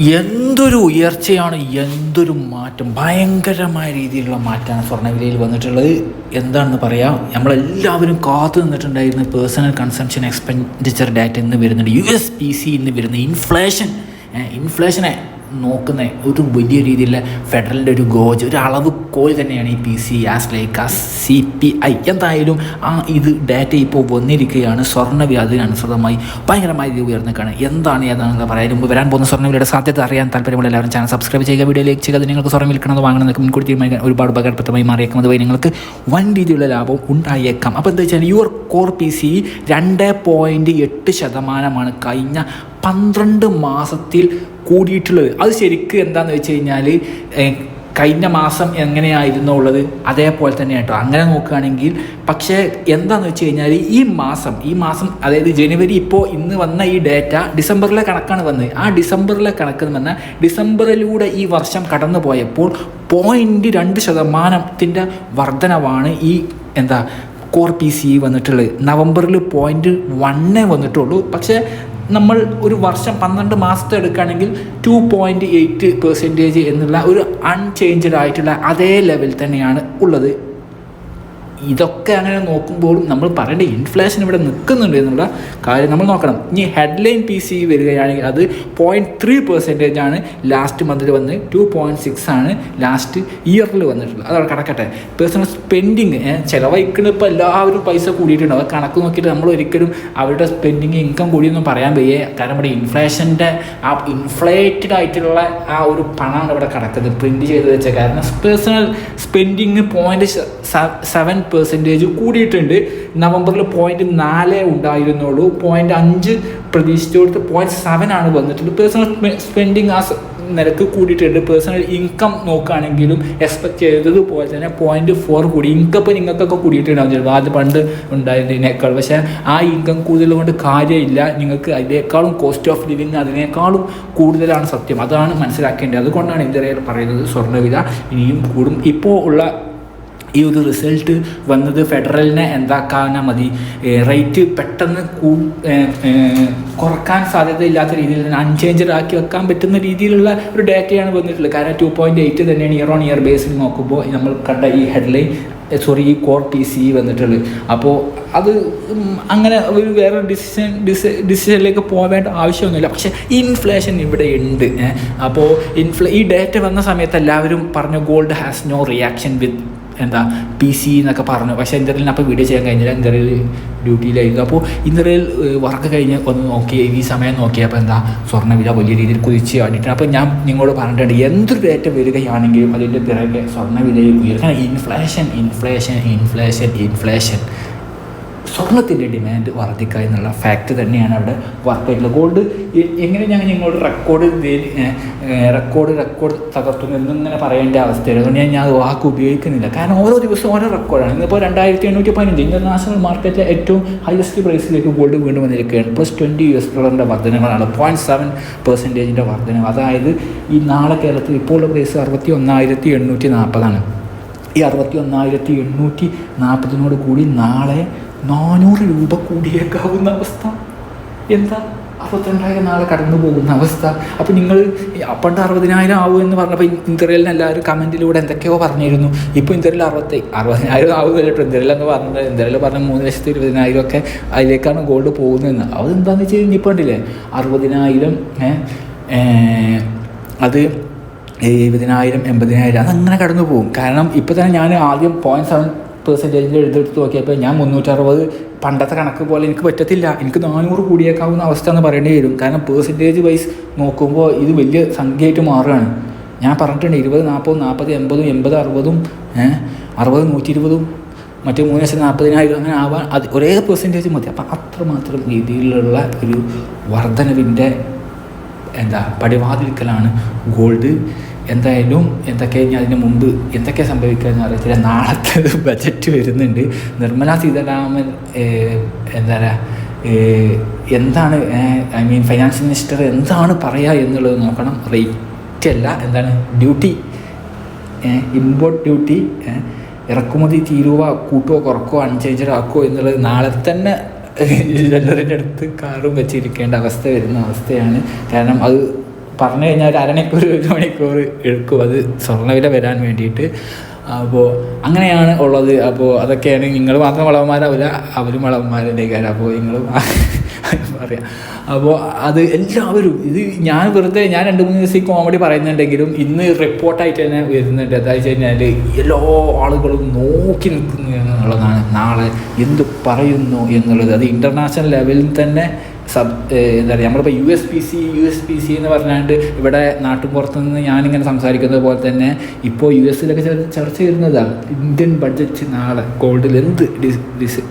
എന്തൊരു ഉയർച്ചയാണ് എന്തൊരു മാറ്റം. ഭയങ്കരമായ രീതിയിലുള്ള മാറ്റമാണ് സ്വർണവിലയിൽ വന്നിട്ടുള്ളത്. എന്താണെന്ന് പറയാം നമ്മളെല്ലാവരും കാത്തു നിന്നിട്ടുണ്ടായിരുന്ന പേഴ്സണൽ കൺസംഷൻ എക്സ്പെൻഡിച്ചർ ഡാറ്റ ഇന്ന് വരുന്നുണ്ട്. യു എസ് പി സി ഇന്ന് വരുന്ന ഇൻഫ്ലേഷൻ ഇൻഫ്ലേഷനെ നോക്കുന്ന ഒരു വലിയ രീതിയിലുള്ള ഫെഡറലിന്റെ ഒരു ഗോജ് ഒരു അളവ് കോൽ തന്നെയാണ് ഈ പി സി ആസ് ലൈക്ക് ആ സി പി ഐ എന്തായാലും ആ ഇത് ഡാറ്റ ഇപ്പോൾ വന്നിരിക്കുകയാണ്. സ്വർണവ്യാധിന് അനുസൃതമായി ഭയങ്കരമായ രീതി ഉയർന്നിക്കാണ് എന്താണ് ഏതാണെന്ന് പറയാൻ മുമ്പ് വരാൻ പോകുന്ന സ്വർണവിലയുടെ സാധ്യത അറിയാൻ താല്പര്യമുള്ള എല്ലാവരും ചാനൽ സബ്സ്ക്രൈബ് ചെയ്യുക. വീഡിയോ ലൈക്ക് ചെയ്യുക. നിങ്ങൾക്ക് സ്വർണം വിൽക്കണമെന്ന് വാങ്ങണമെന്നൊക്കെ മുൻകൂട്ടി തീരുമാനിക്കാൻ ഒരുപാട് ഉപകാരപ്രദമായി മാറിയേക്കും. അതുവഴി നിങ്ങൾക്ക് വൻ രീതിയിലുള്ള ലാഭം ഉണ്ടായേക്കാം. അപ്പോൾ എന്താ വെച്ചാൽ യുവർ കോർ പി സി രണ്ട് പോയിന്റ് എട്ട് ശതമാനമാണ്. കഴിഞ്ഞ പന്ത്രണ്ട് മാസത്തിൽ കൂടിയിട്ടുള്ളത്. അത് ശരിക്കും എന്താണെന്ന് വെച്ച് കഴിഞ്ഞാൽ കഴിഞ്ഞ മാസം എങ്ങനെയായിരുന്നു ഉള്ളത്? അതേപോലെ തന്നെ കേട്ടോ. അങ്ങനെ നോക്കുകയാണെങ്കിൽ പക്ഷേ എന്താണെന്ന് വെച്ച് കഴിഞ്ഞാൽ ഈ മാസം ഈ മാസം അതായത് ജനുവരി ഇപ്പോൾ ഇന്ന് വന്ന ഈ ഡേറ്റ ഡിസംബറിലെ കണക്കാണ് വന്നത്. ആ ഡിസംബറിലെ കണക്ക് എന്ന് പറഞ്ഞാൽ ഡിസംബറിലൂടെ ഈ വർഷം കടന്നു പോയപ്പോൾ പോയിന്റ് രണ്ട് ശതമാനത്തിന്റെ വർധനവാണ് ഈ എന്താ കോർ പി സി വന്നിട്ടുള്ളത്. നവംബറിൽ പോയിന്റ് വണ്ണേ വന്നിട്ടുള്ളൂ. പക്ഷേ നമ്മൾ ഒരു വർഷം പന്ത്രണ്ട് മാസത്തെ എടുക്കുകയാണെങ്കിൽ ടു പോയിന്റ് എയ്റ്റ് പെർസെന്റേജ് എന്നുള്ള ഒരു അൺചേഞ്ച്ഡ് ആയിട്ടുള്ള അതേ ലെവൽ തന്നെയാണ് ഉള്ളത്. ഇതൊക്കെ അങ്ങനെ നോക്കുമ്പോഴും നമ്മൾ പറയേണ്ട ഇൻഫ്ലേഷൻ ഇവിടെ നിൽക്കുന്നുണ്ട് എന്നുള്ള കാര്യം നമ്മൾ നോക്കണം. ഇനി ഹെഡ്ലൈൻ പി സി വരികയാണെങ്കിൽ അത് പോയിന്റ് ത്രീ പെർസെന്റേജ് ആണ് ലാസ്റ്റ് മന്തിൽ വന്ന് ടു പോയിന്റ് സിക്സ് ആണ് ലാസ്റ്റ് ഇയറിൽ വന്നിട്ടുള്ളത്. അതവിടെ കിടക്കട്ടെ. പേഴ്സണൽ സ്പെൻഡിങ് ചിലവഴിക്കുന്ന ഇപ്പോൾ എല്ലാവരും പൈസ കൂടിയിട്ടുണ്ട്. അത് കണക്ക് നോക്കിയിട്ട് നമ്മൾ ഒരിക്കലും അവരുടെ സ്പെൻഡിങ് ഇൻകം കൂടിയൊന്നും പറയാൻ വയ്യ. കാരണം ഇവിടെ ഇൻഫ്ലേഷന്റെ ആ ഇൻഫ്ലേറ്റഡ് ആയിട്ടുള്ള ആ ഒരു പണമാണ് ഇവിടെ കിടക്കുന്നത്. പ്രിന്റ് ചെയ്ത് വെച്ച. കാരണം personal spending point seven percentage കൂടിയിട്ടുണ്ട്. നവംബറിൽ പോയിന്റ് നാല് ഉണ്ടായിരുന്നുള്ളൂ. പോയിന്റ് അഞ്ച് പ്രതീക്ഷിച്ചോടത്ത് പോയിന്റ് സെവൻ ആണ് വന്നിട്ടുള്ളത്. പേഴ്സണൽ സ്പെൻഡിങ് ആ നിരക്ക് കൂടിയിട്ടുണ്ട്. പേഴ്സണൽ ഇൻകം നോക്കുകയാണെങ്കിലും എക്സ്പെക്ട് ചെയ്തതുപോലെ തന്നെ പോയിന്റ് ഫോർ കൂടി. ഇൻകം ഇപ്പോൾ നിങ്ങൾക്കൊക്കെ കൂടിയിട്ടുണ്ടാവും ചിലപ്പോൾ. ആദ്യം പണ്ട് ഉണ്ടായിരുന്നതിനേക്കാൾ. പക്ഷേ ആ ഇൻകം കൂടുതൽ കൊണ്ട് കാര്യമില്ല. നിങ്ങൾക്ക് അതിനേക്കാളും കോസ്റ്റ് ഓഫ് ലിവിങ് അതിനേക്കാളും കൂടുതലാണ് സത്യം. അതാണ് മനസ്സിലാക്കേണ്ടത്. അതുകൊണ്ടാണ് ഇന്ത്യയിൽ പറയുന്നത് സ്വർണവില ഇനിയും കൂടും. ഇപ്പോൾ ഉള്ള ഈ ഒരു റിസൾട്ട് വന്നത് ഫെഡറലിനെ എന്താക്കാനാ മതി. റേറ്റ് പെട്ടെന്ന് കൂ കുറയ്ക്കാൻ സാധ്യതയില്ലാത്ത രീതിയിൽ തന്നെ അൺചേഞ്ചഡ് ആക്കി വെക്കാൻ പറ്റുന്ന രീതിയിലുള്ള ഒരു ഡാറ്റയാണ് വന്നിട്ടുള്ളത്. കാരണം ടു പോയിന്റ് എയ്റ്റ് തന്നെയാണ് ഇയർ ഓൺ ഇയർ ബേസിൽ നോക്കുമ്പോൾ നമ്മൾ കണ്ട ഈ ഹെഡ്ലൈൻ സോറി ഈ കോർ പി സി വന്നിട്ടുള്ളത്. അപ്പോൾ അത് അങ്ങനെ ഒരു വേറെ ഡിസിഷൻ ഡിസി ഡിസിഷനിലേക്ക് പോവേണ്ട ആവശ്യമൊന്നുമില്ല. പക്ഷേ ഇൻഫ്ലേഷൻ ഇവിടെ ഉണ്ട്. അപ്പോൾ ഇൻഫ്ലേ ഈ ഡേറ്റ വന്ന സമയത്ത് എല്ലാവരും പറഞ്ഞു gold has no reaction with എന്താ പി സി എന്നൊക്കെ പറഞ്ഞു. പക്ഷേ ഇന്റർവെല്ലിന് അപ്പോൾ വീഡിയോ ചെയ്യാൻ കഴിഞ്ഞില്ല. ഇന്റർവെൽ ഡ്യൂട്ടിയിലായിരുന്നു അപ്പോൾ ഇന്റർവെൽ വർക്ക് കഴിഞ്ഞ് ഒന്ന് നോക്കി ഈ സമയം നോക്കിയപ്പോൾ എന്താ സ്വർണവില വലിയ രീതിയിൽ കുതിച്ച് കാണിട്ടുണ്ട് അപ്പോൾ ഞാൻ നിങ്ങളോട് പറഞ്ഞിട്ടുണ്ട് എന്തൊരു ഡേറ്റ വരികയാണെങ്കിലും അതിന്റെ പിറകെ സ്വർണവിലയിൽ ഉയർക്കണം ഇൻഫ്ലേഷൻ ഇൻഫ്ലേഷൻ ഇൻഫ്ലേഷൻ ഇൻഫ്ലേഷൻ സ്വർണത്തിന്റെ ഡിമാൻഡ് വർദ്ധിക്കുക എന്നുള്ള ഫാക്റ്റ് തന്നെയാണ് അവിടെ വർക്കായിട്ടുള്ളത്. ഗോൾഡ് എങ്ങനെ ഞാൻ നിങ്ങളോട് റെക്കോർഡ് റെക്കോർഡ് റെക്കോർഡ് തകർത്തു എന്നിങ്ങനെ പറയേണ്ട അവസ്ഥയാണ്. അതുകൊണ്ട് ഞാൻ ഞാൻ വാക്ക് ഉപയോഗിക്കുന്നില്ല. കാരണം ഓരോ ദിവസവും ഓരോ റെക്കോർഡാണ് ഇന്നിപ്പോൾ രണ്ടായിരത്തി എണ്ണൂറ്റി പതിനഞ്ച് ഇന്റർനാഷണൽ മാർക്കറ്റിലെ ഏറ്റവും ഹയസ്റ്റ് പ്രൈസിലേക്ക് ഗോൾഡ് വീണ്ടും വന്നിരിക്കുകയാണ്. പ്ലസ് ട്വന്റി യു എസ് ഡോളറിന്റെ വർധനങ്ങളാണ് പോയിന്റ് സെവൻ പെർസെന്റേജിന്റെ വർധന അതായത് ഈ നാളെ കേരളത്തിൽ ഇപ്പോഴുള്ള പ്രൈസ് അറുപത്തി ഒന്നായിരത്തി എണ്ണൂറ്റി നാൽപ്പതാണ് ഈ അറുപത്തി ഒന്നായിരത്തി എണ്ണൂറ്റി നാൽപ്പതിനോട് കൂടി നാളെ നാനൂറ് രൂപ കൂടിയേക്കാവുന്ന അവസ്ഥ. എന്താ? അറുപത്തിരണ്ടായിരം നാളെ കടന്നു പോകുന്ന അവസ്ഥ. അപ്പോൾ നിങ്ങൾ പണ്ട് അറുപതിനായിരം ആവും എന്ന് പറഞ്ഞപ്പോൾ ഇന്ദ്രലിന് എല്ലാവരും കമന്റിലൂടെ എന്തൊക്കെയോ പറഞ്ഞിരുന്നു. ഇപ്പോൾ ഇന്ത്യയിൽ അറുപത്തി അറുപതിനായിരം ആവുന്നില്ല കേട്ടോ ഇന്ത്യയിൽ എന്ന് പറഞ്ഞത് ഇന്ത്യയിൽ പറഞ്ഞ മൂന്ന് ലക്ഷത്തി ഇരുപതിനായിരം ഒക്കെ അതിലേക്കാണ് ഗോൾഡ് പോകുന്നതെന്ന്. അതെന്താണെന്ന് വെച്ച് കഴിഞ്ഞാൽ ഇപ്പോൾ ഉണ്ടല്ലേ അറുപതിനായിരം അത് എഴുപതിനായിരം എൺപതിനായിരം അതങ്ങനെ കടന്നു പോകും. കാരണം ഇപ്പോൾ തന്നെ ഞാൻ ആദ്യം പോയിന്റ് സെവൻ പെർസെന്റേജിൽ എഴുതെടുത്ത് നോക്കിയപ്പോൾ ഞാൻ മുന്നൂറ്ററുപത് പണ്ടത്തെ കണക്ക് പോലെ എനിക്ക് പറ്റത്തില്ല. എനിക്ക് നാനൂറ് കൂടിയേക്കാവുന്ന അവസ്ഥ എന്ന് പറയേണ്ടി വരും. കാരണം പെർസെന്റേജ് വൈസ് നോക്കുമ്പോൾ ഇത് വലിയ സംഖ്യയായിട്ട് മാറുകയാണ്. ഞാൻ പറഞ്ഞിട്ടുണ്ട് ഇരുപത് നാൽപ്പതും നാൽപ്പത് എൺപതും എൺപത് അറുപതും ഏഹ് അറുപത് നൂറ്റി ഇരുപതും മറ്റേ മൂന്ന് ലക്ഷത്തി നാൽപ്പതിനായിരം അങ്ങനെ ആവാൻ അത് ഒരേ പെർസെന്റേജ് മതി. അപ്പം അത്രമാത്രം രീതിയിലുള്ള ഒരു വർധനവിന്റെ എന്താ പടിവാതിൽക്കലാണ് ഗോൾഡ്. എന്തായാലും എന്തൊക്കെ ഇനി അതിന് മുമ്പ് എന്തൊക്കെ സംഭവിക്കുകയെന്ന് അറിയത്തില്ല. നാളത്തെ ബജറ്റ് വരുന്നുണ്ട്. നിർമ്മല സീതാരാമൻ എന്താ പറയുക എന്താണ് ഐ മീൻ ഫൈനാൻസ് മിനിസ്റ്റർ എന്താണ് പറയുക എന്നുള്ളത് നോക്കണം. റേറ്റ് അല്ല എന്താണ് ഡ്യൂട്ടി ഇമ്പോർട്ട് ഡ്യൂട്ടി ഇറക്കുമതി തീരുവോ കൂട്ടുവോ കുറക്കോ അൺചേഞ്ചഡ് ആക്കുമോ എന്നുള്ളത് നാളെ തന്നെ ജ്വല്ലറിന്റെ അടുത്ത് കാറും വെച്ചിരിക്കേണ്ട അവസ്ഥ വരുന്ന അവസ്ഥയാണ്. കാരണം അത് പറഞ്ഞു കഴിഞ്ഞാൽ ഒരു അരമണിക്കൂർ ഒരു മണിക്കൂർ എടുക്കും. അത് സ്വർണവില വരാൻ വേണ്ടിയിട്ട്. അപ്പോൾ അങ്ങനെയാണ് ഉള്ളത്. അപ്പോൾ അതൊക്കെയാണ്. നിങ്ങൾ മാത്രം വളവന്മാരാവില്ല അവരും വളവന്മാരുടെ കാര്യം അപ്പോൾ നിങ്ങൾ പറയാം. അപ്പോൾ അത് എല്ലാവരും ഇത് ഞാൻ വെറുതെ ഞാൻ രണ്ട് മൂന്ന് ദിവസം ഈ കോമഡി പറയുന്നുണ്ടെങ്കിലും ഇന്ന് റിപ്പോർട്ടായിട്ട് തന്നെ വരുന്നുണ്ട്. എന്താ വെച്ച് കഴിഞ്ഞാൽ എല്ലാ ആളുകളും നോക്കി നിൽക്കുന്നു എന്നുള്ളതാണ്. നാളെ എന്ത് പറയുന്നു എന്നുള്ളത്. അത് ഇന്റർനാഷണൽ ലെവലിൽ തന്നെ സബ് എന്താ പറയുക നമ്മളിപ്പോൾ U S P C U S P C എന്ന് പറഞ്ഞാണ്ട് ഇവിടെ നാട്ടുപുറത്ത് നിന്ന് ഞാനിങ്ങനെ സംസാരിക്കുന്നത് പോലെ തന്നെ ഇപ്പോൾ യു എസിലൊക്കെ ചർച്ച ചെയ്യുന്നതാണ് ഇന്ത്യൻ ബഡ്ജറ്റ് നാളെ ഗോൾഡിൽ എന്ത് ഡിസ്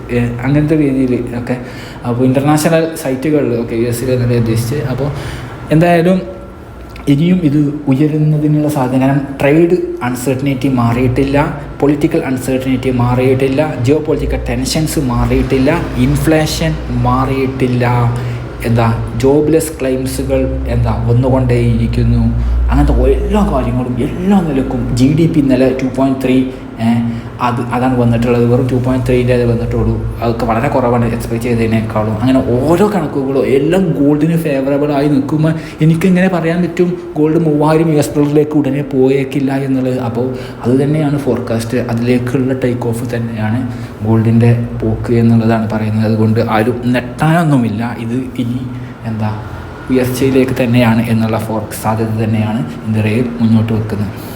അങ്ങനത്തെ രീതിയിൽ ഒക്കെ. അപ്പോൾ ഇന്റർനാഷണൽ സൈറ്റുകളിൽ ഒക്കെ യു എസിൽ എന്നല്ലേ ഉദ്ദേശിച്ച്. അപ്പോൾ എന്തായാലും ഇനിയും ഇത് ഉയരുന്നതിനുള്ള സാധ്യത കാരണം ട്രേഡ് അൺസർട്ടനിറ്റി മാറിയിട്ടില്ല പൊളിറ്റിക്കൽ അൺസർട്ടനിറ്റി മാറിയിട്ടില്ല ജിയോ പൊളിറ്റിക്കൽ ടെൻഷൻസ് മാറിയിട്ടില്ല ഇൻഫ്ലേഷൻ മാറിയിട്ടില്ല. എന്താ ജോബ്ലെസ് ക്ലെയിംസുകൾ എന്താ വന്നുകൊണ്ടേയിരിക്കുന്നു. അങ്ങനത്തെ എല്ലാ കാര്യങ്ങളും എല്ലാ നിലക്കും ജി ഡി പി നില ടു പോയിന്റ് ത്രീ അത് അതാണ് വന്നിട്ടുള്ളത്. വെറും ടു പോയിന്റ് ത്രീന്റെ അത് വന്നിട്ടുള്ളൂ. അതൊക്കെ വളരെ കുറവാണ് എക്സ്പെക്ട് ചെയ്തതിനേക്കാളും. അങ്ങനെ ഓരോ കണക്കുകളും എല്ലാം ഗോൾഡിന് ഫേവറബിൾ ആയി നിൽക്കുമ്പോൾ എനിക്കിങ്ങനെ പറയാൻ പറ്റും ഗോൾഡ് മൂവായിരം യു എസ് ഡോളറിലേക്ക് ഉടനെ പോയേക്കില്ല എന്നുള്ളത്. അപ്പോൾ അത് തന്നെയാണ് ഫോർകാസ്റ്റ് അതിലേക്കുള്ള ടേക്ക് ഓഫ് തന്നെയാണ് ഗോൾഡിന്റെ പോക്ക് എന്നുള്ളതാണ് പറയുന്നത്. അതുകൊണ്ട് ആരും നെട്ടാനൊന്നുമില്ല ഇത് ഇനി എന്താ ഉയർച്ചയിലേക്ക് തന്നെയാണ് എന്നുള്ള ഫോർക്ക് സാധ്യത തന്നെയാണ് ഇന്ത്യയിൽ മുന്നോട്ട് വെക്കുന്നത്.